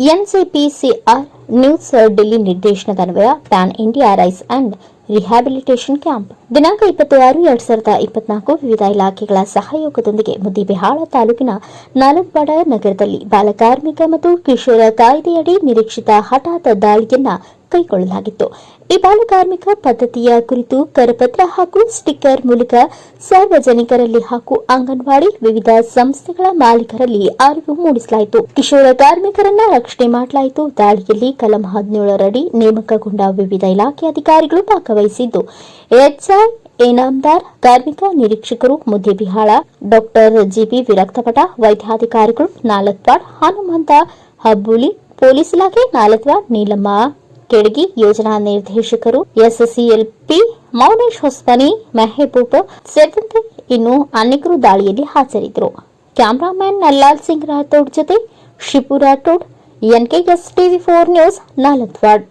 NCPCR news Delhi ನಿರ್ದೇಶನದ ಅನ್ವಯ, pan India rise and rehabilitation camp. ದಿನಾಂಕ ಇಪ್ಪತ್ತು ಆರು ಎರಡ್ ಸಾವಿರದ ಇಪ್ಪತ್ನಾಲ್ಕು, ವಿವಿಧ ಇಲಾಖೆಗಳ ಸಹಯೋಗದೊಂದಿಗೆ ಮುದ್ದಿಬಿಹಾಳ ತಾಲೂಕಿನ ನಾಲಕ್ವಾಡ ನಗರದಲ್ಲಿ ಬಾಲಕಾರ್ಮಿಕ ಮತ್ತು ಕಿಶೋರ ಕಾಯ್ದೆಯಡಿ ನಿರೀಕ್ಷಿತ ಹಠಾತ್ ದಾಳಿಯನ್ನ ಕೈಗೊಳ್ಳಲಾಗಿತ್ತು. ಈ ಬಾಲಕಾರ್ಮಿಕ ಪದ್ಧತಿಯ ಕುರಿತು ಕರಪತ್ರ ಹಾಗೂ ಸ್ಟಿಕ್ಕರ್ ಮೂಲಕ ಸಾರ್ವಜನಿಕರಲ್ಲಿ ಹಾಗೂ ಅಂಗನವಾಡಿ ವಿವಿಧ ಸಂಸ್ಥೆಗಳ ಮಾಲೀಕರಲ್ಲಿ ಅರಿವು ಮೂಡಿಸಲಾಯಿತು. ಕಿಶೋರ ಕಾರ್ಮಿಕರನ್ನ ರಕ್ಷಣೆ ಮಾಡಲಾಯಿತು. ದಾಳಿಯಲ್ಲಿ ಕಲಂ ಹದಿನೇಳರಡಿ ನೇಮಕಗೊಂಡ ವಿವಿಧ ಇಲಾಖೆ ಅಧಿಕಾರಿಗಳು ಭಾಗವಹಿಸಿದ್ದು. ಎಚ್ಐ ಇನಾಮದಾರ್ ಕಾರ್ಮಿಕ ನಿರೀಕ್ಷಕರು ಮುದ್ದೆಬಿಹಾಳ, ಡಾಕ್ಟರ್ ಜಿಬಿ ವಿರಕ್ತಪಟ, ವೈದ್ಯಾಧಿಕಾರಿಗಳು ನಾಲತ್ವಾಡ್ ಹನುಮಂತ ಹಬ್ಬುಲಿ, ಪೊಲೀಸ್ ಇಲಾಖೆ ನಾಲತ್ವಾಡ್ ನೀಲಮ್ಮ ಕೆಡಗಿ ಯೋಜನಾ ನಿರ್ದೇಶಕರು ಎಸ್ಎಸ್ಸಿಎಲ್ಪಿ ಮೌನೇಶ್ ಹೊಸ್ಮನಿ ಮೆಹಬೂಬ್ ಸೇರಿದಂತೆ ಇನ್ನು ಅನೇಕರು ದಾಳಿಯಲ್ಲಿ ಹಾಜರಿದ್ದರು. ಕ್ಯಾಮರಾಮ್ಯಾನ್ ನಲ್ಲಾಲ್ ಸಿಂಗ್ ರಾಥೋಡ್ ಜೊತೆ Shipu Rathod NKS TV four news Nalatwad